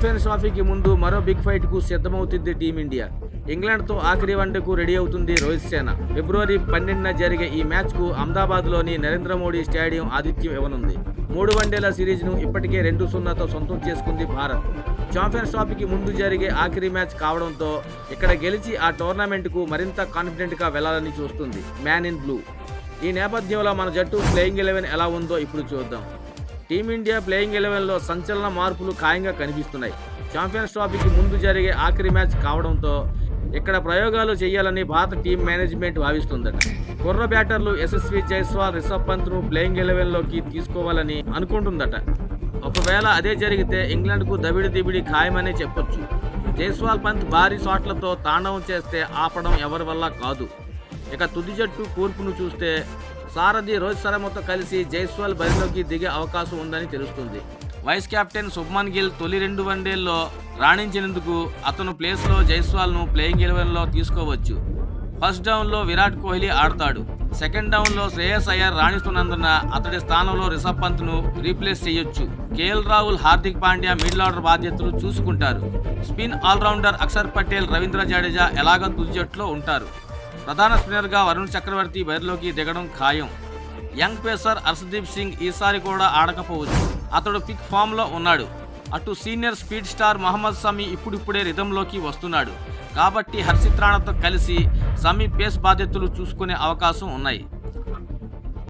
Champions షాఫీకి ముందు మరో big ఫైట్కు సిద్ధమవుతుంది టీమిండియా ఇంగ్లాండ్తో ఆఖరి వన్డేకు రెడీ అవుతుంది రోహిత్ సేన. ఫిబ్రవరి పన్నెండున జరిగే ఈ మ్యాచ్కు అహ్మదాబాద్లోని నరేంద్ర మోడీ స్టేడియం ఆతిథ్యం ఇవ్వనుంది. మూడు వన్డేల సిరీస్ను ఇప్పటికే రెండు సున్నాతో సొంతం చేసుకుంది భారత్. ఛాంపియన్స్ ట్రాఫీకి ముందు జరిగే ఆఖరి మ్యాచ్ కావడంతో ఇక్కడ గెలిచి ఆ టోర్నమెంట్కు మరింత కాన్ఫిడెంట్గా వెళ్ళాలని చూస్తుంది. మ్యాన్ ఇన్ బ్లూ ఈ నేపథ్యంలో మన జట్టు ప్లేయింగ్ ఎలెవెన్ ఎలా ఉందో ఇప్పుడు చూద్దాం. టీమిండియా ప్లేయింగ్ ఎలెవెన్లో సంచలన మార్పులు ఖాయంగా కనిపిస్తున్నాయి. ఛాంపియన్స్ ట్రాఫీకి ముందు జరిగే ఆఖరి మ్యాచ్ కావడంతో ఇక్కడ ప్రయోగాలు చేయాలని భారత టీం మేనేజ్మెంట్ భావిస్తుందట. కుర్ర బ్యాటర్లు యశస్వి జైస్వాల్ రిషబ్ పంత్ను ప్లేయింగ్ ఎలెవెన్లోకి తీసుకోవాలని అనుకుంటుందట. ఒకవేళ అదే జరిగితే ఇంగ్లాండ్కు దబిడి దిబిడి ఖాయమనే చెప్పొచ్చు. జైస్వాల్ పంత్ భారీ షాట్లతో తాండవం చేస్తే ఆపడం ఎవరి వల్ల కాదు. ఇక తుది జట్టు కూర్పును చూస్తే సారథి రోహిత్ శర్మతో కలిసి జైస్వాల్ బరిలోకి దిగే అవకాశం ఉందని తెలుస్తుంది. వైస్ కెప్టెన్ శుభ్మన్ గిల్ తొలి రెండు వన్డేల్లో రాణించినందుకు అతను ప్లేస్లో జైస్వాల్ను ప్లేయింగ్ ఎలెవెన్లో తీసుకోవచ్చు. ఫస్ట్ డౌన్లో విరాట్ కోహ్లీ ఆడతాడు. సెకండ్ డౌన్లో శ్రేయస్ అయ్యర్ రాణిస్తున్నందున అతడి స్థానంలో రిషబ్ పంత్ను రీప్లేస్ చేయొచ్చు. KL Rahul Hardik Pandya middle order బాధ్యతలు చూసుకుంటారు. స్పిన్ ఆల్రౌండర్ అక్షర్ పటేల్ రవీంద్ర జడేజా ఎలాగ తుది జట్టులో ఉంటారు? ప్రధాన స్పిన్నర్గా వరుణ్ చక్రవర్తి బరిలోకి దిగడం ఖాయం. యంగ్ పేసర్ అర్షదీప్ సింగ్ ఈసారి కూడా ఆడకపోవచ్చు. అతడు పిక్ ఫామ్లో ఉన్నాడు. అటు senior speed star Mohammed Shami ఇప్పుడిప్పుడే రిధంలోకి వస్తున్నాడు. కాబట్టి హర్షిత్ రాణాతో కలిసి సమీ పేస్ బాధ్యతలు చూసుకునే అవకాశం ఉన్నాయి.